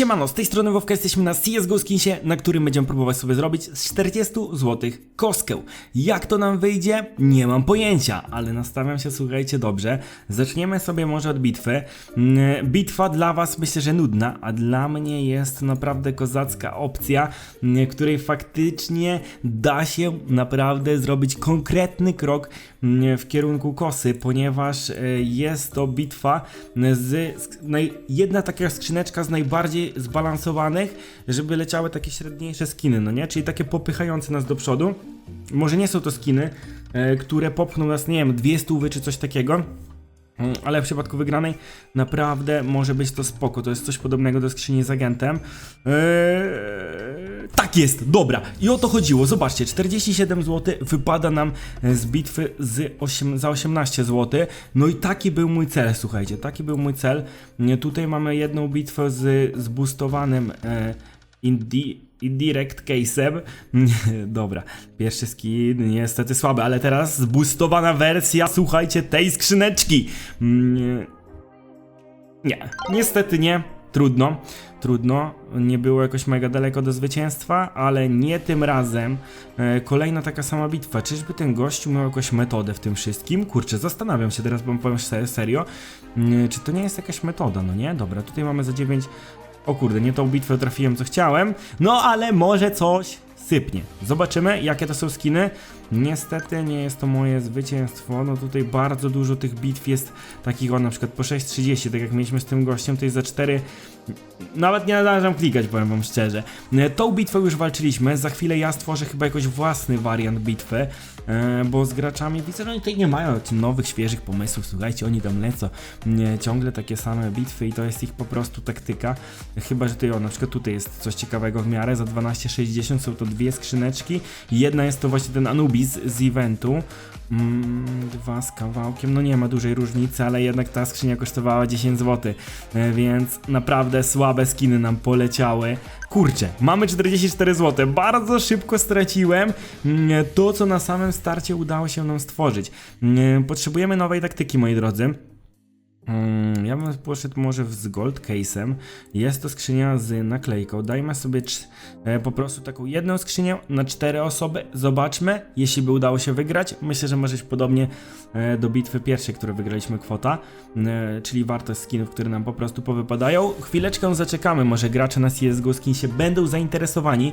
Siemano, z tej strony Wowka jesteśmy na CSGO Skinsie, na którym będziemy próbować sobie zrobić z 40 zł kostkę. Jak to nam wyjdzie? Nie mam pojęcia, ale nastawiam się, słuchajcie, dobrze. Zaczniemy sobie może od bitwy. Mm, Bitwa dla was myślę, że nudna, a dla mnie jest naprawdę kozacka opcja, mm, której faktycznie da się naprawdę zrobić konkretny krok mm, w kierunku kosy, ponieważ e, jest to bitwa z, z jedna taka skrzyneczka z najbardziej zbalansowanych, żeby leciały takie średniejsze skiny, no nie? Czyli takie popychające nas do przodu. Może nie są to skiny, e, które popchną nas, nie wiem, dwie stówy czy coś takiego. Mm, Ale w przypadku wygranej naprawdę może być to spoko. To jest coś podobnego do skrzyni z agentem. Eee, tak jest, dobra. I o to chodziło. Zobaczcie, 47 zł wypada nam z bitwy z 8, za 18 zł. No i taki był mój cel, słuchajcie. Taki był mój cel. Tutaj mamy jedną bitwę z zboostowanym e, Indi Indirect case'em. Dobra, pierwszy skin niestety słaby, ale teraz zboostowana wersja, słuchajcie, tej skrzyneczki. Mm, Nie, niestety nie. Trudno, trudno. Nie było jakoś mega daleko do zwycięstwa, ale nie tym razem. E, kolejna taka sama bitwa. Czyżby ten gościu miał jakąś metodę w tym wszystkim? Kurczę, zastanawiam się teraz, bo powiem se- serio. Mm, Czy to nie jest jakaś metoda, no nie? Dobra, tutaj mamy za 9 o kurde, nie tą bitwę trafiłem co chciałem, no ale może coś sypnie. Zobaczymy jakie to są skiny. Niestety nie jest to moje zwycięstwo, no tutaj bardzo dużo tych bitw jest takich o na przykład po 6.30, tak jak mieliśmy z tym gościem, to jest za 4... Nawet nie nadążam klikać, powiem wam szczerze. E, Tą bitwę już walczyliśmy, za chwilę ja stworzę chyba jakoś własny wariant bitwy, e, bo z graczami widzę, że oni tutaj nie mają nowych, świeżych pomysłów, słuchajcie, oni tam lecą ciągle takie same bitwy i to jest ich po prostu taktyka, chyba, że tutaj o, na przykład tutaj jest coś ciekawego w miarę, za 12,60 są to dwie skrzyneczki, jedna jest to właśnie ten Anubis z eventu, Mm, dwa z kawałkiem, no nie ma dużej różnicy, ale jednak ta skrzynia kosztowała 10 zł, e, więc naprawdę słabe skiny nam poleciały. Kurczę, mamy 44 zł, bardzo szybko straciłem mm, to, co na samym starcie udało się nam stworzyć. Mm, Potrzebujemy nowej taktyki, moi drodzy. Mm, ja bym poszedł może z gold case'em. Jest to skrzynia z naklejką. Dajmy sobie e, po prostu taką jedną skrzynię na cztery osoby. Zobaczmy, jeśli by udało się wygrać. Myślę, że może być podobnie e, do bitwy pierwszej, którą wygraliśmy kwota, e, czyli wartość skinów, które nam po prostu powypadają. Chwileczkę zaczekamy, może gracze na CSGO Skinsie będą zainteresowani,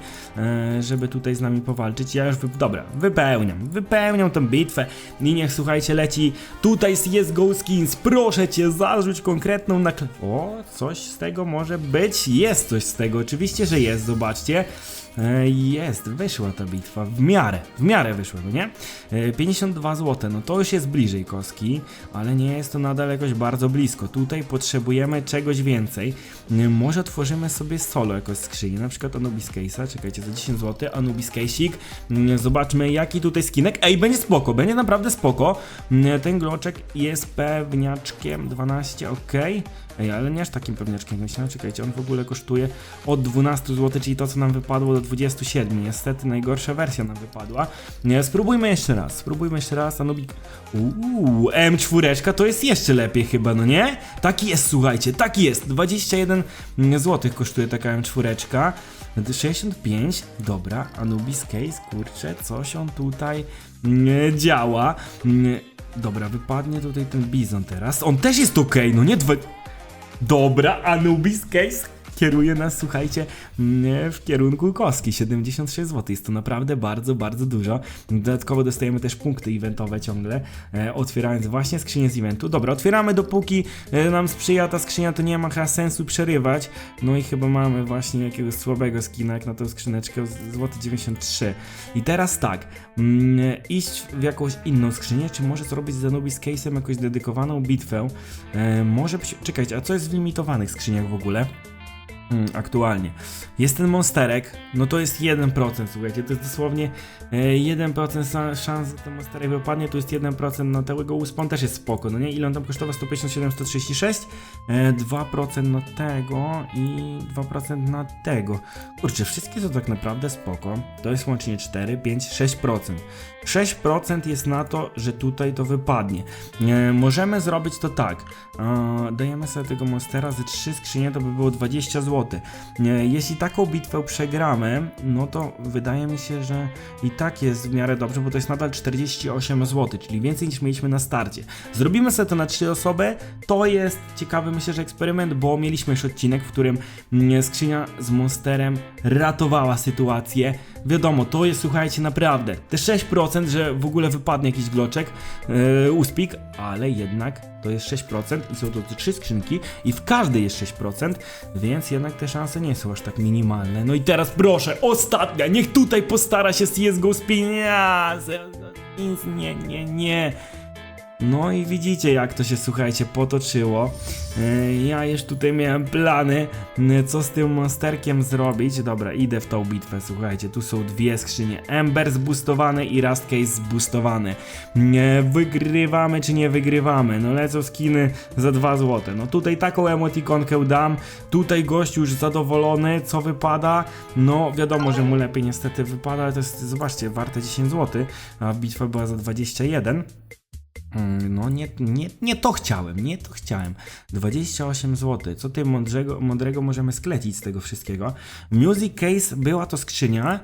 żeby tutaj z nami powalczyć. Ja już, wy... dobra, wypełniam, wypełniam tę bitwę i niech, słuchajcie, leci tutaj CSGO Skins, proszę cię, zarzuć konkretną nakle... O, coś z tego może być? Jest coś z tego, oczywiście, że jest, zobaczcie. E, Jest, wyszła ta bitwa, w miarę, w miarę wyszła, no nie? E, 52 zł, no to już jest bliżej kostki, ale nie jest to nadal jakoś bardzo blisko. Tutaj potrzebujemy czegoś więcej. E, Może otworzymy sobie solo jakoś skrzynię, na przykład Anubis Case'a, czekajcie, za 10 zł, Anubis Case'ik. E, Zobaczmy jaki tutaj skinek. Ej, będzie spoko, będzie naprawdę spoko. E, Ten gloczek jest pewniaczkiem 12, ok. Ej, ale nie aż takim pewniaczkiem myślałem, czekajcie, on w ogóle kosztuje od 12 zł, czyli to co nam wypadło do 27. Niestety najgorsza wersja nam wypadła. Nie, spróbujmy jeszcze raz, spróbujmy jeszcze raz, Anubik... Uuu, M4 to jest jeszcze lepiej chyba, no nie? Tak jest, słuchajcie, tak jest, 21 zł kosztuje taka M4. 65, dobra, Anubis Case, kurczę, coś on tutaj nie działa. Mm, Dobra, wypadnie tutaj ten bizon teraz. On też jest ok, no nie? Dwa... Dobra, Anubis Case kieruje nas, słuchajcie, mm, w kierunku kostki. 76 zł. Jest to naprawdę bardzo, bardzo dużo. Dodatkowo dostajemy też punkty eventowe ciągle, e, otwierając właśnie skrzynię z eventu. Dobra, otwieramy dopóki e, nam sprzyja ta skrzynia, to nie ma sensu przerywać. No i chyba mamy właśnie jakiegoś słabego skina jak na tą skrzyneczkę złoty 93. I teraz tak, mm, iść w jakąś inną skrzynię, czy może zrobić z Anubis Case'em jakąś dedykowaną bitwę. E, może być, czekajcie, a co jest w limitowanych skrzyniach w ogóle? Mm, aktualnie. Jest ten monsterek, no to jest 1%, słuchajcie, to jest dosłownie e, 1% sa- szans, że ten monsterek wypadnie, to jest 1%, no tego uspon też jest spoko, no nie? Ile on tam kosztował? 157, 136? E, 2% na tego i 2% na tego. Kurczę, wszystkie to tak naprawdę spoko. To jest łącznie 4, 5, 6%. 6% jest na to, że tutaj to wypadnie. E, możemy zrobić to tak. E, dajemy sobie tego monstera ze 3 skrzynie, to by było 20 zł. E, jeśli taką bitwę przegramy, no to wydaje mi się, że i tak jest w miarę dobrze, bo to jest nadal 48 zł, czyli więcej niż mieliśmy na starcie. Zrobimy sobie to na 3 osoby. To jest ciekawy, myślę, że eksperyment, bo mieliśmy już odcinek, w którym mm, skrzynia z monsterem ratowała sytuację. Wiadomo, to jest, słuchajcie, naprawdę te 6%, że w ogóle wypadnie jakiś gloczek, yy, uspik, ale jednak to jest 6% i są to trzy skrzynki i w każdej jest 6%, więc jednak te szanse nie są aż tak minimalne. No i teraz proszę, ostatnia, niech tutaj postara się CSGO z pieniędzy. Nic, nie, nie, nie. No i widzicie jak to się słuchajcie potoczyło. Yy, Ja już tutaj miałem plany, yy, co z tym monsterkiem zrobić. Dobra, idę w tą bitwę, słuchajcie. Tu są dwie skrzynie. Ember zboostowany i Rust Case zboostowany. Nie wygrywamy czy nie wygrywamy? No lecą skiny za 2 złote. No tutaj taką emotikonkę dam. Tutaj gość już zadowolony, co wypada. No wiadomo, że mu lepiej niestety wypada, ale to jest, zobaczcie, warte 10 zł, a bitwa była za 21. Mm, No nie, nie, nie to chciałem, nie to chciałem. 28 zł. Co ty mądrego, mądrego możemy sklecić z tego wszystkiego? Music Case była to skrzynia,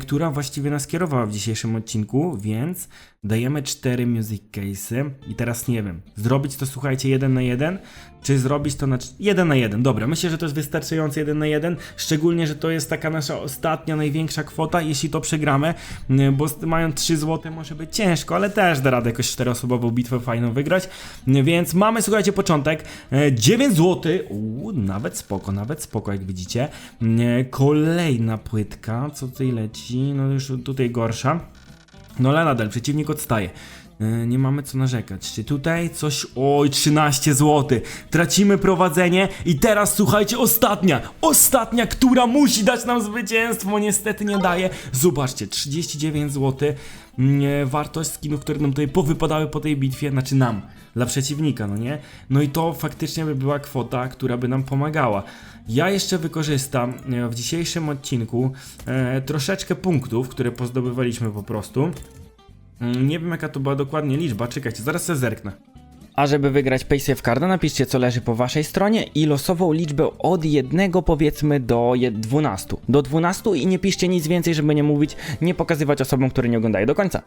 która właściwie nas kierowała w dzisiejszym odcinku, więc dajemy 4 Music Case'y i teraz nie wiem, zrobić to słuchajcie 1 na 1, czy zrobić to na 1 na 1. Dobra, myślę, że to jest wystarczające 1 na 1, szczególnie, że to jest taka nasza ostatnia, największa kwota, jeśli to przegramy, bo mając 3 zł może być ciężko, ale też da radę jakoś 4-osobową bitwę fajną wygrać, więc mamy, słuchajcie, początek, e, 9 zł, Uuu, nawet spoko, nawet spoko, jak widzicie, E, kolejna płytka, co tutaj leci, no już tutaj gorsza, no ale nadal przeciwnik odstaje. E, Nie mamy co narzekać. Czy tutaj coś. Oj, 13 zł. Tracimy prowadzenie i teraz słuchajcie, ostatnia. Ostatnia, która musi dać nam zwycięstwo. Niestety nie daje. Zobaczcie, 39 zł. Mm, Wartość skinów, które nam tutaj powypadały po tej bitwie. Znaczy nam, dla przeciwnika, no nie? No i to faktycznie by była kwota, która by nam pomagała. Ja jeszcze wykorzystam e, w dzisiejszym odcinku e, troszeczkę punktów, które pozdobywaliśmy po prostu. Mm, Nie wiem jaka to była dokładnie liczba, czekajcie, zaraz sobie zerknę. A żeby wygrać Paysafe Carda, napiszcie co leży po waszej stronie i losową liczbę od jednego powiedzmy do je- 12. Do 12 i nie piszcie nic więcej, żeby nie mówić, nie pokazywać osobom, które nie oglądają do końca.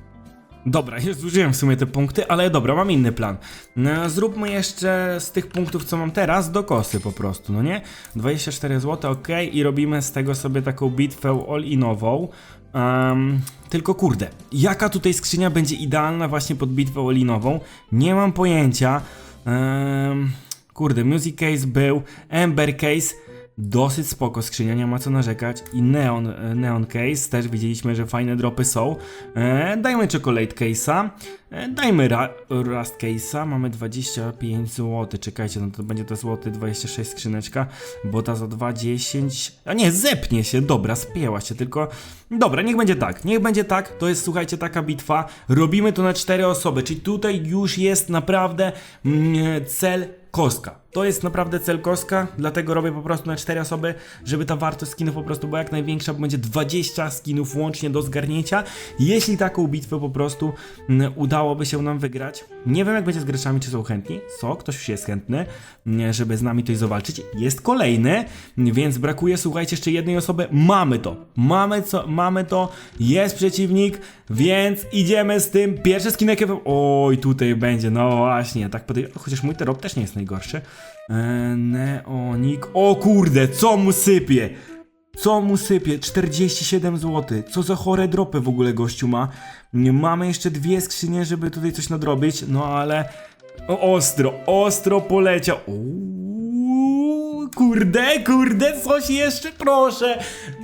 Dobra, już zużyłem w sumie te punkty, ale dobra, mam inny plan. No, zróbmy jeszcze z tych punktów, co mam teraz, do kosy po prostu, no nie? 24 zł, ok, i robimy z tego sobie taką bitwę all-inową. Um, tylko kurde, jaka tutaj skrzynia będzie idealna właśnie pod bitwę all-inową? Nie mam pojęcia. Um, kurde, Music Case był, Ember Case, Dosyć spoko skrzynia, nie ma co narzekać. I Neon, e, Neon Case, też widzieliśmy, że fajne dropy są. E, dajmy Chocolate Case'a. E, dajmy ra, Rust Case'a. Mamy 25 zł. Czekajcie, no to będzie to złoty 26 skrzyneczka, bo ta za 2,10. A nie, zepnie się, dobra, spięła się, tylko. Dobra, niech będzie tak, niech będzie tak. To jest, słuchajcie, taka bitwa. Robimy to na 4 osoby, czyli tutaj już jest naprawdę mm, cel kostka. To jest naprawdę cel kostka, dlatego robię po prostu na 4 osoby, żeby ta wartość skinów po prostu była jak największa, bo będzie 20 skinów łącznie do zgarnięcia. Jeśli taką bitwę po prostu mm, udałoby się nam wygrać, nie wiem jak będzie z graczami, czy są chętni, co, ktoś jest chętny, mm, żeby z nami coś zawalczyć. Jest kolejny, więc brakuje, słuchajcie, jeszcze jednej osoby. Mamy to, mamy co, mamy to, jest przeciwnik, więc idziemy z tym. Pierwszy skinek, oj, tutaj będzie, no właśnie, tak po tej, chociaż mój terop też nie jest najgorszy. Eee, neonik, o kurde, co mu sypie? Co mu sypie? 47 zł. Co za chore dropy w ogóle gościu ma. Mamy jeszcze dwie skrzynie, żeby tutaj coś nadrobić, no ale ostro, ostro poleciał. Uuu, kurde, kurde, coś jeszcze proszę.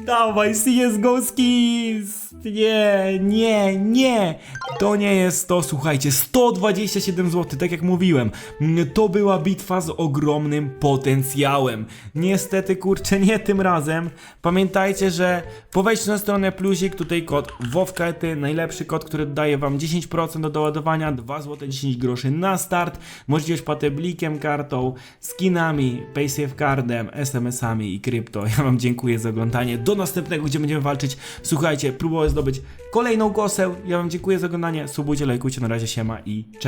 Dawaj, CSGO skins. nie, nie, nie, to nie jest to, słuchajcie, 127 zł, tak jak mówiłem, Mm, to była bitwa z ogromnym potencjałem. Niestety, kurczę, nie tym razem. Pamiętajcie, że po wejściu na stronę plusik, tutaj kod WOWKETY, najlepszy kod, który daje wam 10% do doładowania, 2 zł 10 groszy na start. Możecie już pateblikiem, kartą, skinami, paysafe cardem, SMS-ami i krypto. Ja wam dziękuję za oglądanie. Do następnego, gdzie będziemy walczyć. Słuchajcie, próbować zdobyć kolejną kosę. Ja wam dziękuję za oglądanie. Subujcie, lajkujcie, na razie siema i cześć.